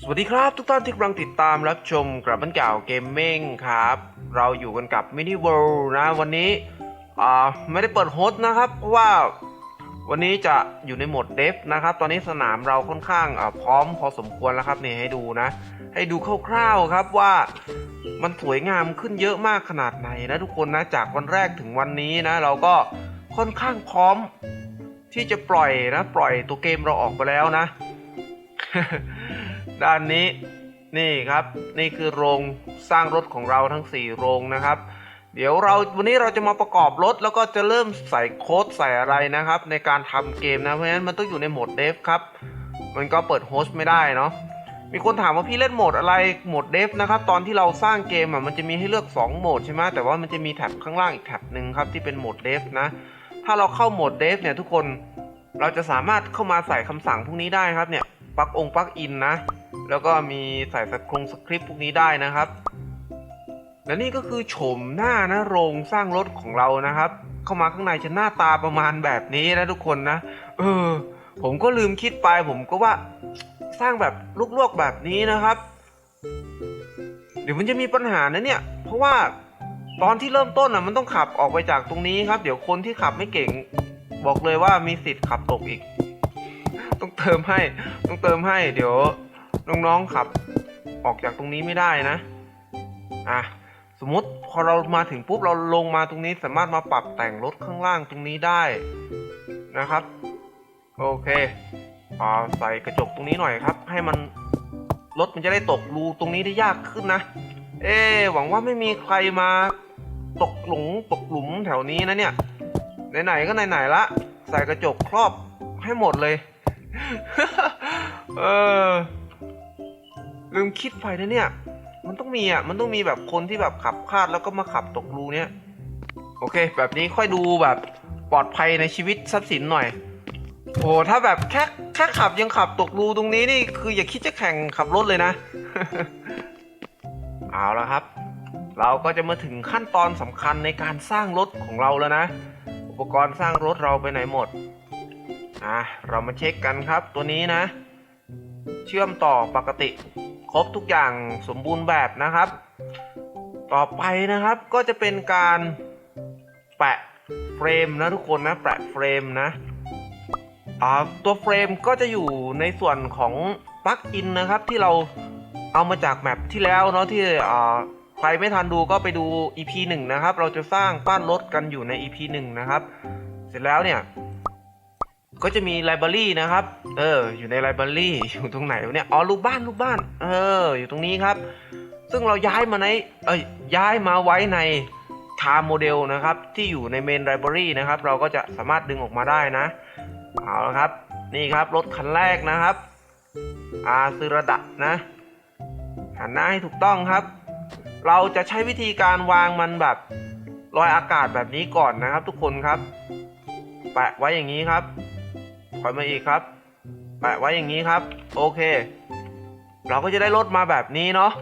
สวัสดีครับทุกท่านที่กำลังติดตามรับชมกลับบ้านเก่าเกมเม้งครับ เราอยู่กันกับมินิเวิลด์นะวันนี้อ่าไม่ได้เปิดโฮสต์นะครับ เพราะว่าวันนี้จะอยู่ในโหมดเดฟนะครับ ตอนนี้สนามเราค่อนข้างอ่าพร้อมพอสมควรแล้วครับนี่ให้ดูนะ ให้ดูคร่าวๆครับว่ามันสวยงามขึ้นเยอะมากขนาดไหนนะทุกคนนะจากวันแรกถึงวันนี้นะ เราก็ค่อนข้างพร้อมที่จะปล่อยนะ ปล่อยตัวเกมเราออกไปแล้วนะ ด้านนี้นี่ครับ นี่คือโรงสร้างรถของเราทั้ง 4 โรงนะครับ เดี๋ยวเราวันนี้เราจะมาประกอบรถแล้วก็จะเริ่มใส่โค้ดใส่อะไรนะครับ ในการทำเกมนะเพราะฉะนั้นมันต้องอยู่ในโหมดเดฟครับ มันก็เปิดโฮสต์ไม่ได้เนาะมีคนถามว่าพี่เล่นโหมดอะไรโหมดเดฟนะครับ ตอนที่เราสร้างเกมอะมันจะมีให้เลือก2โหมดใช่ไหมแต่ว่ามันจะมีแท็บข้างล่างอีกแท็บหนึ่งครับที่เป็นโหมดเดฟนะถ้าเราเข้าโหมดเดฟเนี่ยทุกคนเราจะสามารถเข้ามาใส่คำสั่งพวกนี้ได้ครับเนี่ยปลักองค์ปลักอินนะ แล้วก็มีใส่สครงสคริปต์พวกนี้ได้นะครับ และนี่ก็คือโฉมหน้านะโรงสร้างรถของเรานะครับ เข้ามาข้างในจะหน้าตาประมาณแบบนี้นะทุกคนนะ เออ ผมก็ลืมคิดไปผมก็ว่าสร้างแบบลวกๆแบบนี้นะครับ เดี๋ยวมันจะมีปัญหานะเนี่ย เพราะว่าตอนที่เริ่มต้นอะมันต้องขับออกไปจากตรงนี้ครับ เดี๋ยวคนที่ขับไม่เก่ง บอกเลยว่ามีสิทธิ์ขับตกอีก ต้องเติมให้ ต้องเติมให้ เดี๋ยว น้องๆขับ ออกจากตรงนี้ไม่ได้นะอะสมมติพอเรามาถึงปุ๊บเราลงมาตรงนี้สามารถมาปรับแต่งรถข้างล่างตรงนี้ได้นะครับ โอเคอ่าใส่กระจกตรงนี้หน่อยครับ ให้มันรถมันจะได้ตกรูตรงนี้ได้ยากขึ้นนะ เอ๊หวังว่าไม่มีใครมาตกหลุมตกหลุมแถวนี้นะเนี่ย ไหนๆก็ไหนๆละ ใส่กระจกครอบให้หมดเลย เออ ลืมคิดไปนะเนี่ย มันต้องมีอะ มันต้องมีแบบคนที่แบบขับพลาดแล้วก็มาขับตกรูเนี้ยโอเค แบบนี้ค่อยดูแบบปลอดภัยในชีวิตทรัพย์สินหน่อย โอ้ถ้าแบบแค่แค่ขับยังขับตกรูตรงนี้นี่คืออย่าคิดจะแข่งขับรถเลยนะ เอาละครับ เราก็จะมาถึงขั้นตอนสำคัญในการสร้างรถของเราแล้วนะ อุปกรณ์สร้างรถเราไปไหนหมด อะ เรามาเช็คกันครับตัวนี้นะ เชื่อมต่อปกติ ครบทุกอย่างสมบูรณ์แบบนะครับ ต่อไปนะครับก็จะเป็นการแปะเฟรมนะทุกคนนะแปะเฟรมนะตัวเฟรมก็จะอยู่ในส่วนของปลั๊กอินนะครับที่เราเอามาจากแมปที่แล้วเนาะที่ใครไม่ทันดูก็ไปดู EP 1 นะครับ เราจะสร้างบ้านรถกันอยู่ใน EP 1 นะครับ เสร็จแล้วเนี่ย ก็จะมีไลบรารีนะครับ เออ อยู่ในไลบรารีอยู่ตรงไหนวะเนี่ย อ๋อ รูปบ้าน รูปบ้าน เออ อยู่ตรงนี้ครับ ซึ่งเราย้ายมาใน เอ้ย ย้ายมาไว้ในคาโมเดลนะครับ ที่อยู่ในเมนไลบรารีนะครับ เราก็จะสามารถดึงออกมาได้นะ เอาละครับ นี่ครับ รถคันแรกนะครับ อาซึระดะนะ หันหน้าให้ถูกต้องครับ เราจะใช้วิธีการวางมันแบบลอยอากาศแบบนี้ก่อนนะครับ ทุกคนครับ แปะไว้อย่างนี้ครับ ถอยมาอีกครับแปะไว้อย่างนี้ครับ โอเค เราก็จะได้รถมาแบบนี้เนาะ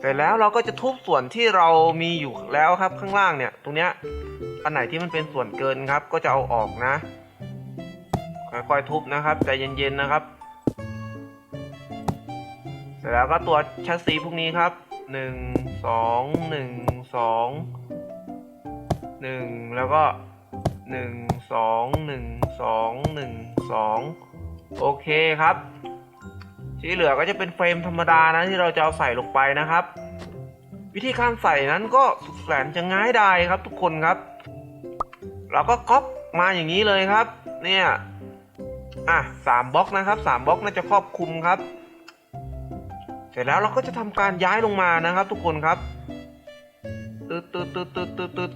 เสร็จแล้วเราก็จะทุบส่วนที่เรามีอยู่แล้วครับข้างล่างเนี่ย ตรงเนี้ยอันไหนที่มันเป็นส่วนเกินครับ ก็จะเอาออกนะค่อยๆทุบนะครับใจเย็นๆนะครับ เสร็จแล้วก็ตัวแชสซีพวกนี้ครับหนึ่งสองหนึ่งสองหนึ่งแล้วก็ หนึ่งสองหนึ่งสองหนึ่งสองโอเคครับ ที่เหลือก็จะเป็นเฟรมธรรมดานะที่เราจะเอาใส่ลงไปนะครับ วิธีการใส่นั้นก็สุดแสนจะง่ายดายครับทุกคนครับ เราก็ก๊อปมาอย่างนี้เลยครับ เนี่ยอะสามบล็อกนะครับสามบล็อกน่าจะครอบคลุมครับ เสร็จแล้วเราก็จะทำการย้ายลงมานะครับ ทุกคนครับตึ๊ดตึ๊ดตึ๊ดตึ๊ดตึ๊ดตึ๊ด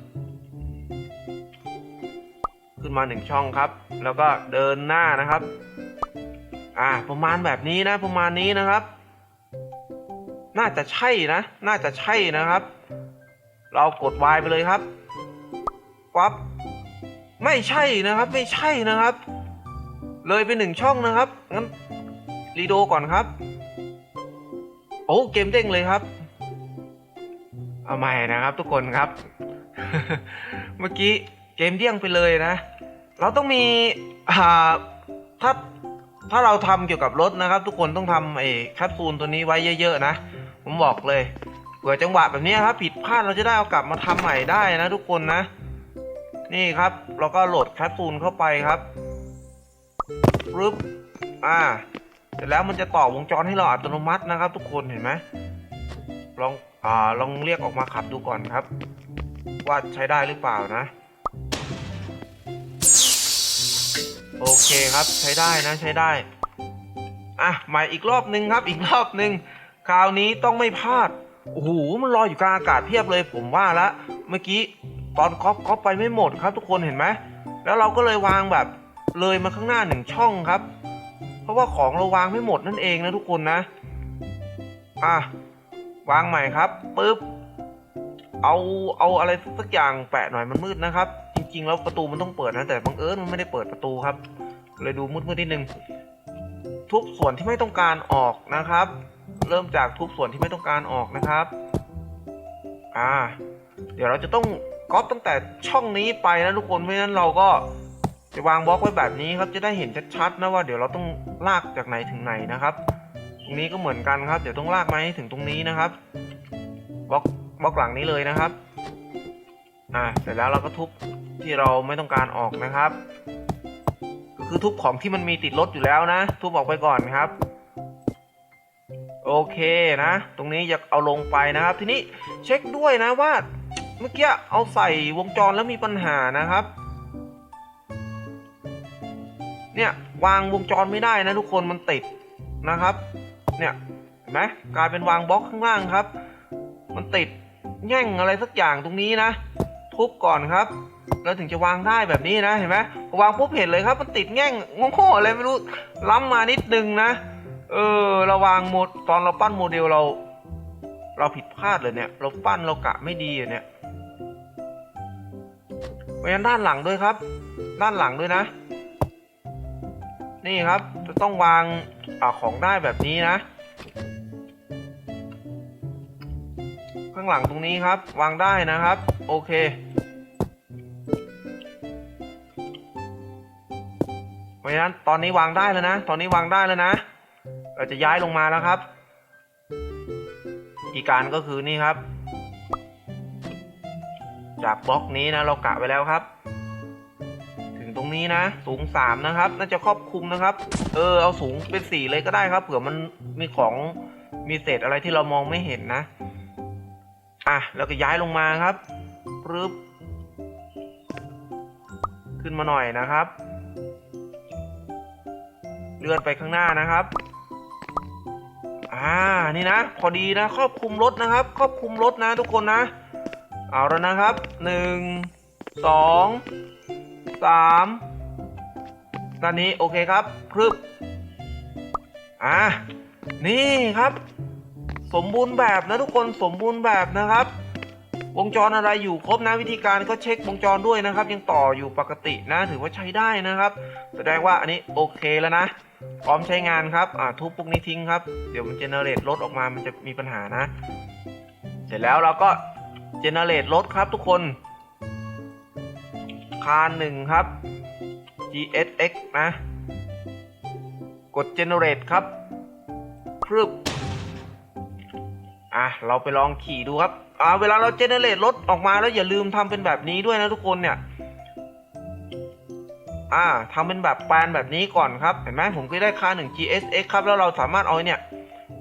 ขึ้นมาหนึ่งช่องครับ แล้วก็เดินหน้านะครับ อ่าประมาณแบบนี้นะประมาณนี้นะครับ น่าจะใช่นะ น่าจะใช่นะครับ เรากด Y ไปเลยครับปั๊บไม่ใช่นะครับ ไม่ใช่นะครับ เลยไปหนึ่งช่องนะครับงั้นรีโดก่อนครับ โอ้เกมเด้งเลยครับเอาใหม่นะครับทุกคนครับ เมื่อกี้ เกมเดี้ยงไปเลยนะ เราต้องมีอ่าถ้าถ้าเราทำเกี่ยวกับรถนะครับ ทุกคนต้องทำไอ้แคปซูลตัวนี้ไว้เยอะ ๆ นะ ผมบอกเลยเผื่อจังหวะแบบนี้ครับ ผิดพลาดเราจะได้เอากลับมาทำใหม่ได้นะทุกคนนะ นี่ครับ เราก็โหลดแคปซูลเข้าไปครับปึ๊บอ่าเสร็จแล้วมันจะต่อวงจรให้เราอัตโนมัตินะครับ ทุกคนเห็นไหมลองอ่าลองเรียกออกมาขับดูก่อนครับ ว่าใช้ได้หรือเปล่านะ โอเคครับใช้ได้นะใช้ได้ อะใหม่อีกรอบนึงครับ อีกรอบนึง คราวนี้ต้องไม่พลาดโอ้โหมันลอยอยู่กลางอากาศเพียบเลยผมว่าละเมื่อกี้ตอนก๊อปก๊อปไปไม่หมดครับทุกคนเห็นไหมแล้วเราก็เลยวางแบบเลยมาข้างหน้าหนึ่งช่องครับ เพราะว่าของเราวางไม่หมดนั่นเองนะทุกคนนะ อะวางใหม่ครับปึ๊บ เอาเอาอะไรสักอย่างแปะหน่อยมันมืดนะครับ จริง ๆ แล้วประตูมันต้องเปิดนะแต่บังเอิญมันไม่ได้เปิดประตูครับ เลยดูมืดๆนิดนึงทุบส่วนที่ไม่ต้องการออกนะครับ เริ่มจากทุบส่วนที่ไม่ต้องการออกนะครับ อ่า เดี๋ยวเราจะต้องก๊อปตั้งแต่ช่องนี้ไปนะทุกคนไม่งั้นเราก็จะวางบล็อกไว้แบบนี้ครับจะได้เห็นชัดๆนะว่าเดี๋ยวเราต้องลากจากไหนถึงไหนนะครับ ตรงนี้ก็เหมือนกันครับ เดี๋ยวต้องลากมาให้ถึงตรงนี้นะครับบล็อก บล็อกหลังนี้เลยนะครับ อ่าเสร็จแล้วเราก็ทุบที่เราไม่ต้องการออกนะครับก็คือทุบของที่มันมีติดรถอยู่แล้วนะ ทุบออกไปก่อนครับ โอเคนะ ตรงนี้อยากเอาลงไปนะครับ ทีนี้เช็คด้วยนะว่าเมื่อกี้เอาใส่วงจรแล้วมีปัญหานะครับ เนี่ยวางวงจรไม่ได้นะทุกคนมันติดนะครับ เนี่ยเห็นไหมกลายเป็นวางบล็อกข้างล่างครับ มันติด แง่งอะไรสักอย่างตรงนี้นะ ทุบก่อนครับ แล้วถึงจะวางได้แบบนี้นะเห็นไหมพอวางปุ๊บเห็นเลยครับมันติดแง่งงงๆอะไรไม่รู้ล้ำมานิดนึงนะ เออเราวางโมดตอนเราปั้นโมเดลเรา เราผิดพลาดเลยเนี่ย เราปั้นเรากะไม่ดีอะเนี่ยเพราะฉะนั้นด้านหลังด้วยครับ ด้านหลังด้วยนะ นี่ครับจะต้องวางอของได้แบบนี้นะ ข้างหลังตรงนี้ครับ วางได้นะครับ โอเค เพราะฉะนั้นตอนนี้วางได้แล้วนะ ตอนนี้วางได้แล้วนะ เราจะย้ายลงมาแล้วครับ อีกการก็คือนี่ครับ จากบล็อกนี้นะเรากะไว้แล้วครับ ถึงตรงนี้นะ สูงสามนะครับ น่าจะครอบคลุมนะครับ เออเอาสูงเป็นสี่เลยก็ได้ครับ เผื่อมันมีของมีเศษอะไรที่เรามองไม่เห็นนะ อะแล้วก็ย้ายลงมาครับปึ๊บขึ้นมาหน่อยนะครับ เลื่อนไปข้างหน้านะครับ อ่า นี่นะ พอดีนะ ครอบคลุมรถนะครับ ครอบคลุมรถนะทุกคนนะ เอาแล้วนะครับ หนึ่ง สอง สามด้านนี้โอเคครับพรึบ อ่า นี่ครับ สมบูรณ์แบบนะทุกคนสมบูรณ์แบบนะครับ วงจรอะไรอยู่ครบนะวิธีการก็เช็ควงจรด้วยนะครับ ยังต่ออยู่ปกตินะถือว่าใช้ได้นะครับ แสดงว่าอันนี้โอเคแล้วนะ พร้อมใช้งานครับอ่าทุบพวกนี้ทิ้งครับเดี๋ยวมันเจเนเรตรถออกมามันจะมีปัญหานะ เสร็จแล้วเราก็เจเนเรตรถครับทุกคนคานหนึ่งครับ GSX นะ กด generate ครับพรึบ อะเราไปลองขี่ดูครับอ่าเวลาเรา generate รถออกมาแล้วอย่าลืมทำเป็นแบบนี้ด้วยนะทุกคนเนี่ยอ่าทำเป็นแบบแปลนแบบนี้ก่อนครับเห็นไหมผมก็ได้ค่า 1 GSX ครับแล้วเราสามารถเอาเนี่ย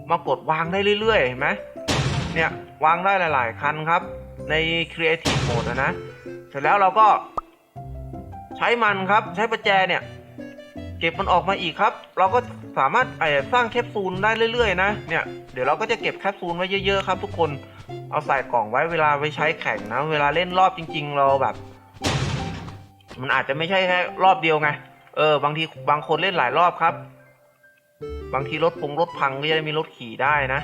มากดวางได้เรื่อยๆเห็นไหมเนี่ยวางได้หลายๆคันครับ ใน Creative Mode นะนะเสร็จแล้วเราก็ใช้มันครับใช้ประแจเนี่ย เก็บมันออกมาอีกครับ เราก็สามารถสร้างแคปซูลได้เรื่อยๆ นะ เนี่ย เดี๋ยวเราก็จะเก็บแคปซูลไว้เยอะๆ ครับทุกคน เอาใส่กล่องไว้เวลาไปใช้แข่งนะ เวลาเล่นรอบจริง ๆ เราแบบ มันอาจจะไม่ใช่แค่รอบเดียวไง เออ บางทีบางคนเล่นหลายรอบครับ บางทีรถพงรถพังก็จะได้มีรถขี่ได้นะ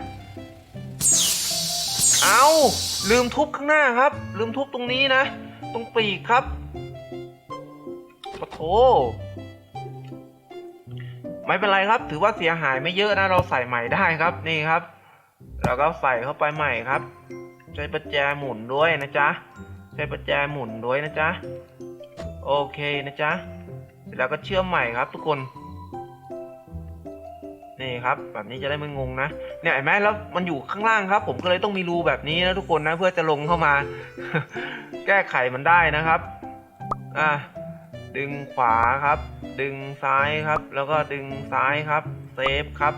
เอาลืมทุบข้างหน้าครับ ลืมทุบตรงนี้นะ ตรงปีกครับปะโถ ไม่เป็นไรครับ ถือว่าเสียหายไม่เยอะนะเราใส่ใหม่ได้ครับนี่ครับ แล้วก็ใส่เข้าไปใหม่ครับ ใช้ประแจหมุนด้วยนะจ๊ะใช้ประแจหมุนด้วยนะจ๊ะโอเคนะจ๊ะเสร็จแล้วก็เชื่อมใหม่ครับ ทุกคนนี่ครับ แบบนี้จะได้ไม่งงนะเนี่ยเห็นไหมแล้วมันอยู่ข้างล่างครับ ผมก็เลยต้องมีรูแบบนี้นะทุกคนนะ เพื่อจะลงเข้ามา แก้ไขมันได้นะครับ อะ ดึงขวาครับ ดึงซ้ายครับ แล้วก็ดึงซ้ายครับ เซฟครับ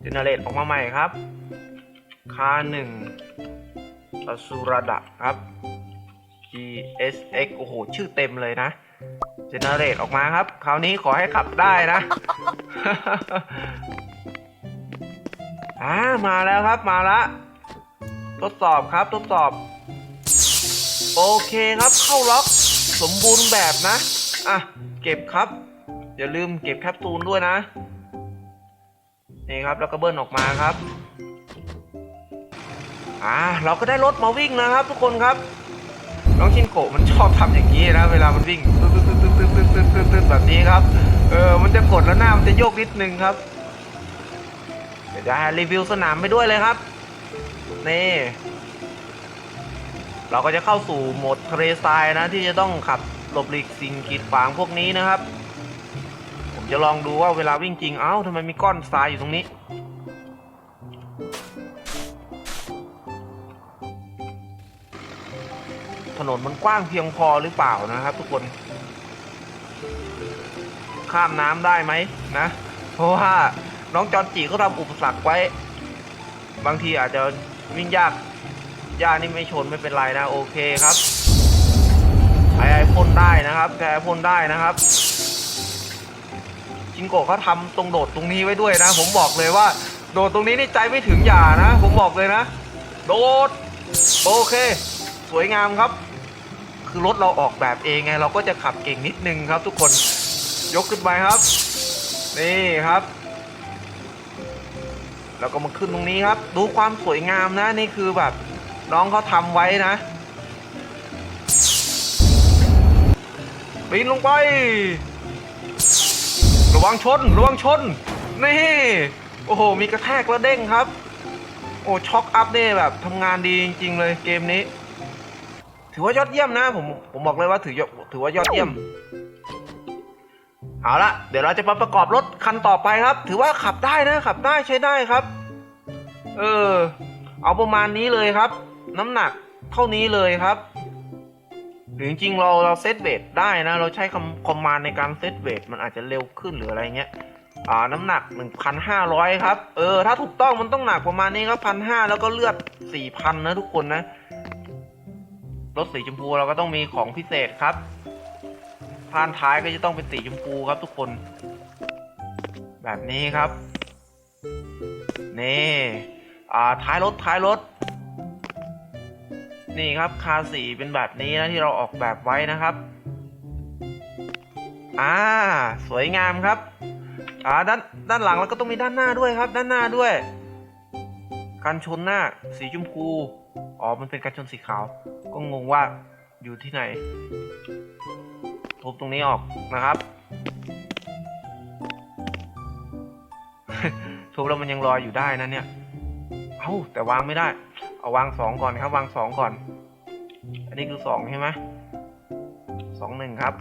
เจเนเรตออกมาใหม่ครับ คาหนึ่งอสุรดะครับ GSX โอ้โห ชื่อเต็มเลยนะเจเนเรตออกมาครับ คราวนี้ขอให้ขับได้นะ อ่า มาแล้วครับ มาละ ทดสอบครับ ทดสอบ โอเคครับ เข้าล็อก สมบูรณ์แบบนะ อะ เก็บครับ อย่าลืมเก็บแคปซูลด้วยนะ นี่ครับ แล้วก็เบิ้ลออกมาครับ อ่า เราก็ได้รถมาวิ่งนะครับ ทุกคนครับ น้องชินโกะมันชอบทำอย่างนี้นะ เวลามันวิ่งตึ๊ดตึ๊ดตึ๊ดตึ๊ดตึ๊ดตึ๊ดตึ๊ดตึ๊ดแบบนี้ครับ เออ มันจะกดแล้วหน้ามันจะโยกนิดนึงครับ เดี๋ยวจะรีวิวสนามไปด้วยเลยครับ นี่ เราก็จะเข้าสู่โหมดทะเลทรายนะที่จะต้องขับหลบหลีกสิ่งกีดขวางพวกนี้นะครับ ผมจะลองดูว่าเวลาวิ่งจริง เอ้าทำไมมีก้อนทรายอยู่ตรงนี้ ถนนมันกว้างเพียงพอหรือเปล่านะครับ ทุกคน ข้ามน้ำได้ไหมนะ เพราะว่าน้องจอนจีเขาทำอุปสรรคไว้ บางทีอาจจะวิ่งยาก ยานี่ไม่ชนไม่เป็นไรนะโอเคครับใช้ไอพ่นได้นะครับใช้ไอพ่นได้นะครับจิงโกะเขาทำตรงโดดตรงนี้ไว้ด้วยนะ ผมบอกเลยว่า โดดตรงนี้นี่ใจไม่ถึงอย่านะ ผมบอกเลยนะ โดด โอเค สวยงามครับ คือรถเราออกแบบเองไง เราก็จะขับเก่งนิดนึงครับ ทุกคนยกขึ้นไปครับ นี่ครับ แล้วก็มาขึ้นตรงนี้ครับ ดูความสวยงามนะนี่คือแบบ น้องเขาทำไว้นะปีนลงไประวังชนระวังชน นี่ โอ้โห มีกระแทกแล้วเด้งครับ โอ้ช็อคอัพเนี่ยแบบทำงานดีจริง ๆ เลยเกมนี้ ถือว่ายอดเยี่ยมนะผมผมบอกเลยว่าถือถือว่ายอดเยี่ยมเอาละเดี๋ยวเราจะมาประกอบรถคันต่อไปครับ ถือว่าขับได้นะขับได้ใช้ได้ครับ เออ เอาประมาณนี้เลยครับ น้ำหนักเท่านี้เลยครับหรือจริงเราเราเซตเวทได้นะ เราใช้คำคอมมานในการเซตเวทมันอาจจะเร็วขึ้นหรืออะไรเงี้ยอ่าน้ำหนัก 1,500 ครับ เออ ถ้าถูกต้องมันต้องหนักประมาณนี้ครับพันห้าแล้วก็เลือด 4,000 นะทุกคนนะ รถสีชมพูเราก็ต้องมีของพิเศษครับพานท้ายก็จะต้องเป็นสีชมพูครับทุกคน แบบนี้ครับ นี่ อ่า ท้ายรถท้ายรถ นี่ครับคาสีเป็นแบบนี้นะที่เราออกแบบไว้นะครับ อ่า สวยงามครับอ่าด้านด้านหลังแล้วก็ต้องมีด้านหน้าด้วยครับ ด้านหน้าด้วยกันชนหน้าสีชมพูอ๋อมันเป็นกันชนสีขาว ก็งงว่าอยู่ที่ไหนทุบตรงนี้ออกนะครับทุบแล้วมันยังลอยอยู่ได้นะเนี่ย เอ้าแต่วางไม่ได้ เอาวางสองก่อนครับ วางสองก่อน อันนี้คือสองใช่ไหมสองหนึ่งครับ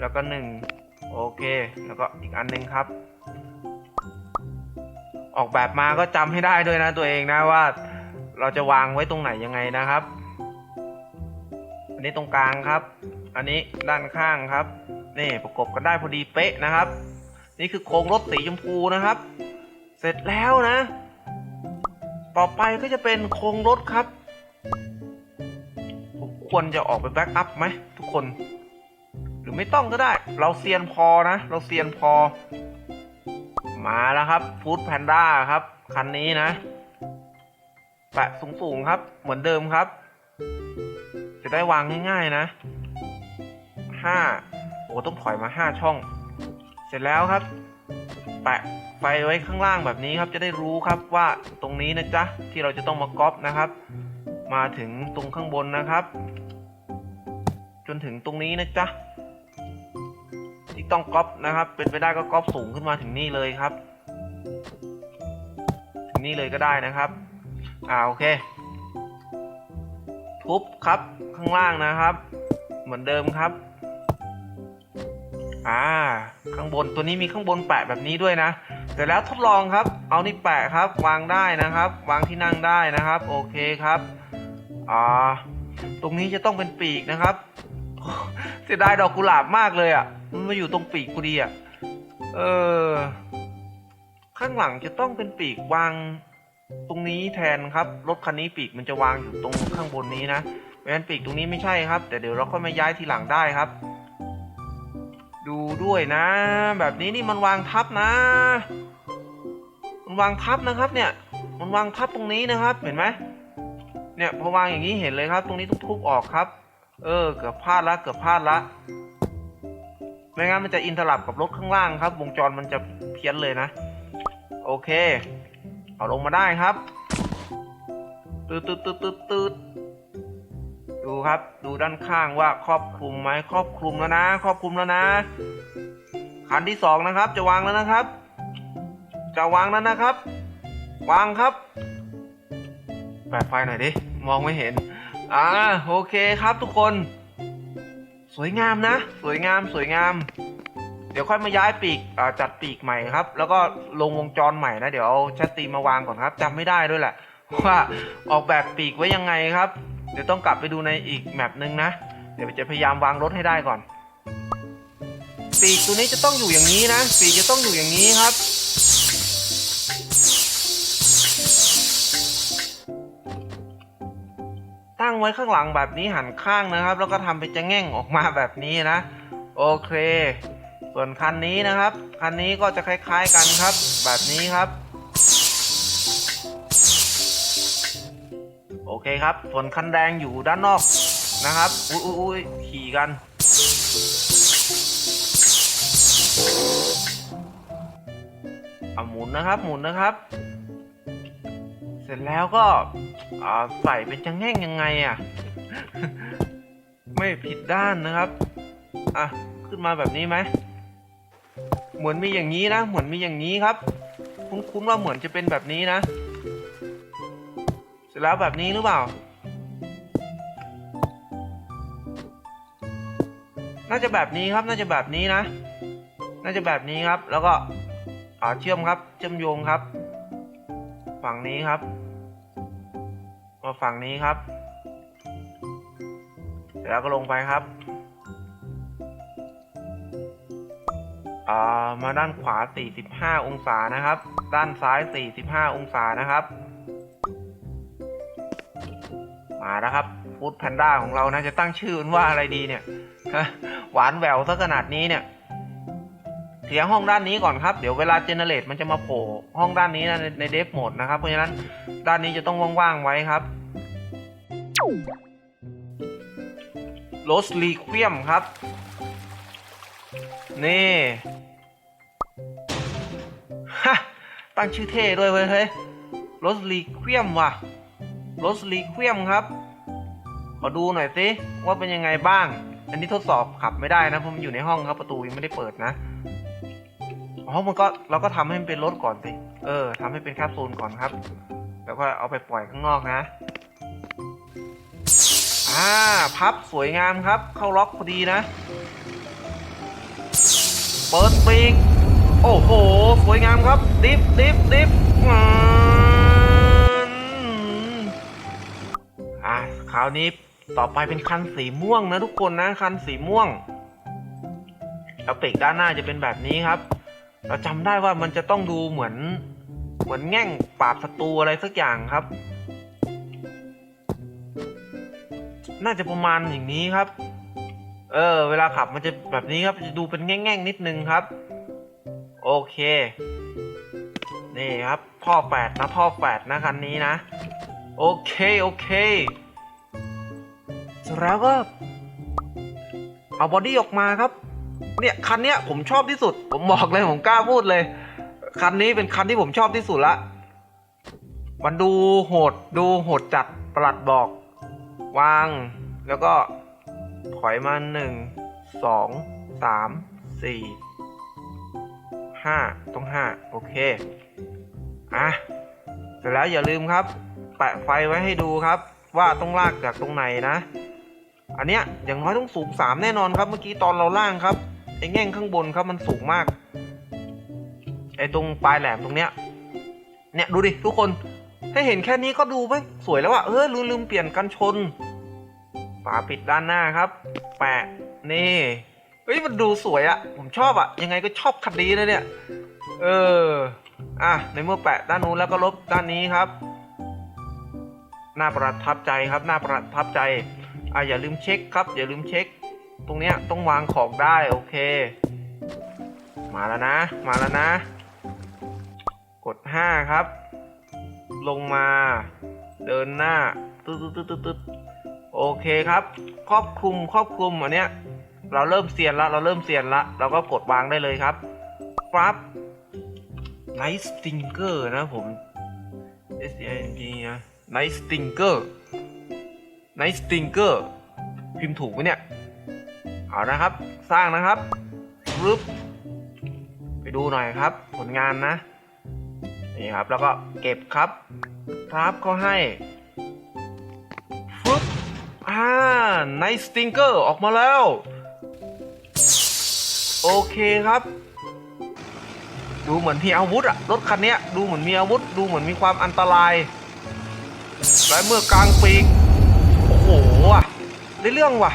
แล้วก็หนึ่งโอเค แล้วก็อีกอันหนึ่งครับ ออกแบบมาก็จำให้ได้ด้วยนะตัวเองนะว่า เราจะวางไว้ตรงไหนยังไงนะครับ อันนี้ตรงกลางครับ อันนี้ด้านข้างครับ นี่ประกบกันได้พอดีเป๊ะนะครับ นี่คือโครงรถสีชมพูนะครับ เสร็จแล้วนะ ต่อไปก็จะเป็นโครงรถครับ ผมควรจะออกไปแบ็กอัพไหมทุกคน หรือไม่ต้องก็ได้ เราเซียนพอนะ เราเซียนพอ มาแล้วครับฟู้ดแพนด้าครับ คันนี้นะแปะสูงๆครับ เหมือนเดิมครับ จะได้วางง่ายๆนะห้าโอ้ต้องถอยมาห้าช่อง เสร็จแล้วครับ แปะไฟไว้ข้างล่างแบบนี้ครับ จะได้รู้ครับว่าตรงนี้นะจ๊ะที่เราจะต้องมาก๊อปนะครับ มาถึงตรงข้างบนนะครับ จนถึงตรงนี้นะจ๊ะที่ต้องก๊อปนะครับ เป็นไปได้ก็ก๊อปสูงขึ้นมาถึงนี่เลยครับ ถึงนี่เลยก็ได้นะครับอ่าโอเค ทุบครับข้างล่างนะครับ เหมือนเดิมครับ อ่า ข้างบนตัวนี้มีข้างบนแปะแบบนี้ด้วยนะเสร็จแล้วทดลองครับ เอานี่แปะครับ วางได้นะครับ วางที่นั่งได้นะครับ โอเคครับ อ่า ตรงนี้จะต้องเป็นปีกนะครับเสียดายดอกกุหลาบมากเลยอะ่ะ มันมาอยู่ตรงปีกพอดีอะ่ะ เออ ข้างหลังจะต้องเป็นปีกวางตรงนี้แทนครับ รถคันนี้ปีกมันจะวางอยู่ตรงข้างบนนี้นะเพราะฉะนั้นปีกตรงนี้ไม่ใช่ครับ แต่เดี๋ยวเราค่อยมาย้ายทีหลังได้ครับ ดูด้วยนะ แบบนี้นี่มันวางทับนะ มันวางทับนะครับ เนี่ย มันวางทับตรงนี้นะครับ เห็นไหมเนี่ยพอวางอย่างนี้เห็นเลยครับ ตรงนี้ต้องทุบออกครับ เออ เกือบพลาดละเกือบพลาดละไม่งั้นมันจะอินทลับกับรถข้างล่างครับ วงจรมันจะเพี้ยนเลยนะ โอเค เอาลงมาได้ครับตืดตืดตืดตืดตื ดูครับ ดูด้านข้างว่าครอบคลุมไหมครอบคลุมแล้วนะ ครอบคลุมแล้วนะคันที่สองนะครับ จะวางแล้วนะครับ จะวางแล้วนะครับ วางครับแปดไฟหน่อยดิ มองไม่เห็น อ่า โอเคครับทุกคน สวยงามนะ สวยงาม สวยงาม เดี๋ยวค่อยมาย้ายปีก อ่า จัดปีกใหม่ครับ แล้วก็ลงวงจรใหม่นะ เดี๋ยวเอาแชตตีมาวางก่อนครับจำไม่ได้ด้วยแหละว่าออกแบบปีกไว้ยังไงครับ เดี๋ยวต้องกลับไปดูในอีกแมปนึงนะ เดี๋ยวจะพยายามวางรถให้ได้ก่อน ปีกตัวนี้จะต้องอยู่อย่างนี้นะ ปีกจะต้องอยู่อย่างนี้ครับ ตั้งไว้ข้างหลังแบบนี้หันข้างนะครับ แล้วก็ทำเป็นจะแง่งออกมาแบบนี้นะ โอเค ส่วนคันนี้นะครับ คันนี้ก็จะคล้าย ๆกันครับ แบบนี้ครับ โอเคครับ ส่วนคันแดงอยู่ด้านนอกนะครับ อุ้ยอุ้ยขี่กัน เอาหมุนนะครับ หมุนนะครับ เสร็จแล้วก็ใส่เป็นจังแง่งยังไงอะ ไม่ผิดด้านนะครับ อะ ขึ้นมาแบบนี้ไหม เหมือนมีอย่างนี้นะ เหมือนมีอย่างนี้ครับ คุ้นๆว่าเหมือนจะเป็นแบบนี้นะ เสร็จแล้วแบบนี้หรือเปล่า น่าจะแบบนี้ครับ น่าจะแบบนี้นะ น่าจะแบบนี้ครับ แล้วก็อ่าเชื่อมครับ เชื่อมโยงครับ ฝั่งนี้ครับ มาฝั่งนี้ครับเสร็จแล้วก็ลงไปครับอ่ามาด้านขวา 45 องศานะครับ ด้านซ้าย 45 องศานะครับ มาแล้วครับฟูดแพนด้าของเรานะจะตั้งชื่อมันว่าอะไรดีเนี่ยหวานแหววซะขนาดนี้เนี่ยเสียงห้องด้านนี้ก่อนครับ เดี๋ยวเวลาเจเนเรตมันจะมาโผล่ห้องด้านนี้นะในเดฟโหมดนะครับ เพราะฉะนั้นด้านนี้จะต้องว่างๆไว้ครับโรสลีควียมครับ นี่ฮะตั้งชื่อเท่ด้วยเว้ยเฮ้ยโรสลีควียมว่ะ รสลีควียมครับขอดูหน่อยสิว่าเป็นยังไงบ้าง อันนี้ทดสอบขับไม่ได้นะเพราะมันอยู่ในห้องครับประตูยังไม่ได้เปิดนะอ๋อมันก็เราก็ทำให้มันเป็นรถก่อนสิ เออทำให้เป็นแคปซูลก่อนครับ แล้วก็เอาไปปล่อยข้างนอกนะอ่าพับสวยงามครับ เข้าล็อกพอดีนะ เปิดปีก โอ้โห สวยงามครับ ดิฟดิฟดิฟอืม ราวนี้ต่อไปเป็นคันสีม่วงนะทุกคนนะคันสีม่วงแล้วปีกด้านหน้าจะเป็นแบบนี้ครับ เราจำได้ว่ามันจะต้องดูเหมือน เหมือนแง่งปราบศัตรูอะไรสักอย่างครับ น่าจะประมาณอย่างนี้ครับ เออ เวลาขับมันจะแบบนี้ครับจะดูเป็นแง่งๆนิดนึงครับ โอเคนี่ครับท่อแปดนะท่อแปดนะคันนี้นะ โอเคโอเค เสร็จแล้วก็ เอาบอดี้ออกมาครับ เนี่ยคันเนี้ยผมชอบที่สุด ผมบอกเลยผมกล้าพูดเลย คันนี้เป็นคันที่ผมชอบที่สุดละ มันดูโหดดูโหดจัดประหลัดบอก วาง แล้วก็ถอยมาหนึ่งสองสามสี่ห้าต้องห้าโอเค อะ เสร็จแล้วอย่าลืมครับ แปะไฟไว้ให้ดูครับ ว่าต้องลากจากตรงไหนนะ อันเนี้ยอย่างน้อยต้องสูงสามแน่นอนครับเมื่อกี้ตอนเราล่างครับไอ้แง่งข้างบนครับมันสูงมาก ไอ้ตรงปลายแหลมตรงเนี้ย เนี่ยดูดิทุกคนถ้าเห็นแค่นี้ก็ดูไปสวยแล้วอะเออลืมลืมเปลี่ยนกันชนฝาปิดด้านหน้าครับ แปะนี่เฮ้ยมันดูสวยอะผมชอบอะยังไงก็ชอบคันนี้นะเนี่ย เอออะในเมื่อแปะด้านนู้นแล้วก็ลบด้านนี้ครับน่าประทับใจครับน่าประทับใจ อะอย่าลืมเช็คครับ อย่าลืมเช็ค ตรงเนี้ยต้องวางของได้โอเค มาแล้วนะ มาแล้วนะ กด 5 ครับ ลงมา เดินหน้าตึ๊ดตึ๊ดตึ๊ดตึ๊ดตึ๊ดโอเคครับ ครอบคลุมครอบคลุมอันเนี้ยเราเริ่มเซียนละเราเริ่มเซียนละเราก็กดวางได้เลยครับครับไนท์สติงเกอร์นะผม S I N G นะไนท์สติงเกอร์ ไนสติงเกอร์พิมพ์ถูกไหมเนี่ย เอานะครับ สร้างนะครับรึบไปดูหน่อยครับ ผลงานนะ นี่ครับ แล้วก็เก็บครับครับก็ให้ฟึบอ่าไนสติงเกอร์ออกมาแล้ว โอเคครับ ดูเหมือนมีอาวุธอะรถคันเนี้ยดูเหมือนมีอาวุธ ดูเหมือนมีความอันตรายและเมื่อกลางปีก ได้เรื่องว่ะ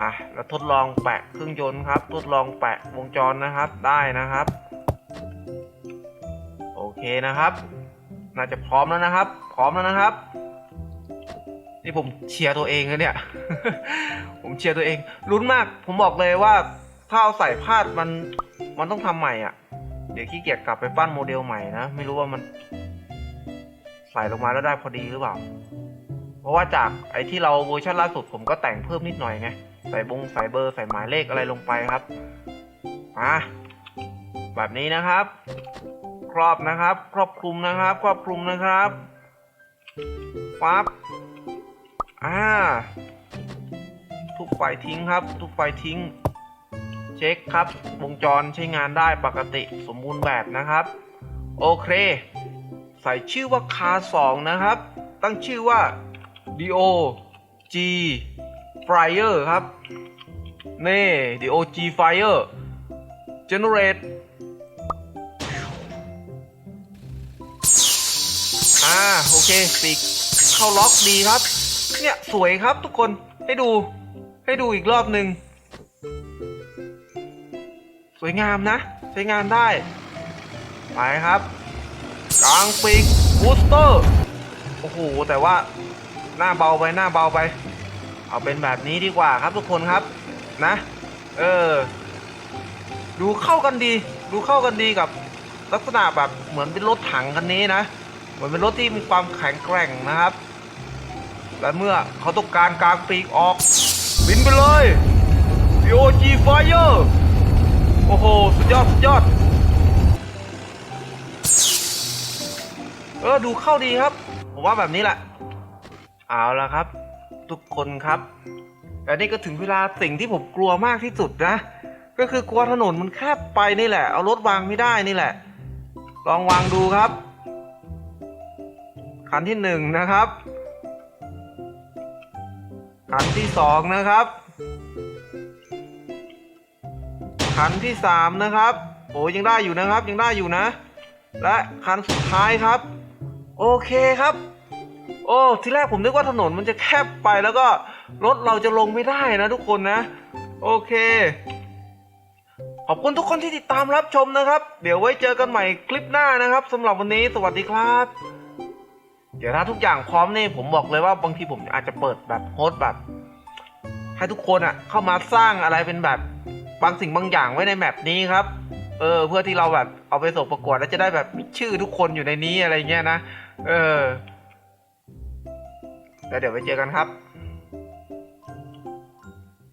อะแล้วทดลองแปะเครื่องยนต์ครับ ทดลองแปะวงจรนะครับได้นะครับ โอเคนะครับ น่าจะพร้อมแล้วนะครับ พร้อมแล้วนะครับ นี่ผมเชียร์ตัวเองเลยเนี่ย ผมเชียร์ตัวเองลุ้นมาก ผมบอกเลยว่าถ้าเอาใส่พาดมันมันต้องทำใหม่อะ เดี๋ยวขี้เกียจกลับไปปั้นโมเดลใหม่นะ ไม่รู้ว่ามัน ใส่ลงมาแล้วได้พอดีหรือเปล่า เพราะว่าจากไอที่เราเวอร์ชันล่าสุดผมก็แต่งเพิ่มนิดหน่อยไง ใส่บงใส่เบอร์ใส่หมายเลขอะไรลงไปครับอะแบบนี้นะครับ ครอบนะครับ ครอบคลุมนะครับ ครอบคลุมนะครับฟับอ่า ทุกไฟทิ้งครับ ทุกไฟทิ้ง เช็คครับ วงจรใช้งานได้ปกติสมบูรณ์แบบนะครับ โอเค ใส่ชื่อว่าคาสองนะครับ ตั้งชื่อว่า dio g fire ครับ นี่ dio g fire generate อ่า โอเคปีกเข้าล็อกดีครับ เนี่ย สวยครับทุกคนให้ดู ให้ดูอีกรอบหนึ่งสวยงามนะ ใช้งานได้ ไปครับ กลางปีกบูสเตอร์ โอ้โห แต่ว่า หน้าเบาไปหน้าเบาไป เอาเป็นแบบนี้ดีกว่าครับทุกคนครับนะ เออ ดูเข้ากันดี ดูเข้ากันดีกับลักษณะแบบเหมือนเป็นรถถังคันนี้นะ เหมือนเป็นรถที่มีความแข็งแกร่งนะครับ และเมื่อเขาต้องการกลางปีกออก บินไปเลย POG Fire โอ้โห สุดยอด สุดยอด เออ ดูเข้าดีครับ ผมว่าแบบนี้แหละ เอาละครับ ทุกคนครับและนี่ก็ถึงเวลาสิ่งที่ผมกลัวมากที่สุดนะ ก็คือกลัวถนนมันแคบไปนี่แหละ เอารถวางไม่ได้นี่แหละ ลองวางดูครับคันที่หนึ่งนะครับคันที่สองนะครับคันที่สามนะครับโอ้ยังได้อยู่นะครับ ยังได้อยู่นะ และคันสุดท้ายครับ โอเคครับ โอ้ ทีแรกผมนึกว่าถนนมันจะแคบไปแล้วก็รถเราจะลงไม่ได้นะทุกคนนะ โอเค ขอบคุณทุกคนที่ติดตามรับชมนะครับ เดี๋ยวไว้เจอกันใหม่คลิปหน้านะครับสำหรับวันนี้สวัสดีครับ เดี๋ยวถ้าทุกอย่างพร้อมนี่ผมบอกเลยว่าบางทีผมอาจจะเปิดแบบโฮสต์แบบ ให้ทุกคนอะเข้ามาสร้างอะไรเป็นแบบบางสิ่งบางอย่างไว้ในแมปนี้ครับ เออ เพื่อที่เราแบบเอาไปส่งประกวดแล้วจะได้แบบมีชื่อทุกคนอยู่ในนี้อะไรเงี้ยนะ เออ แล้วเดี๋ยวไปเจอกันครับ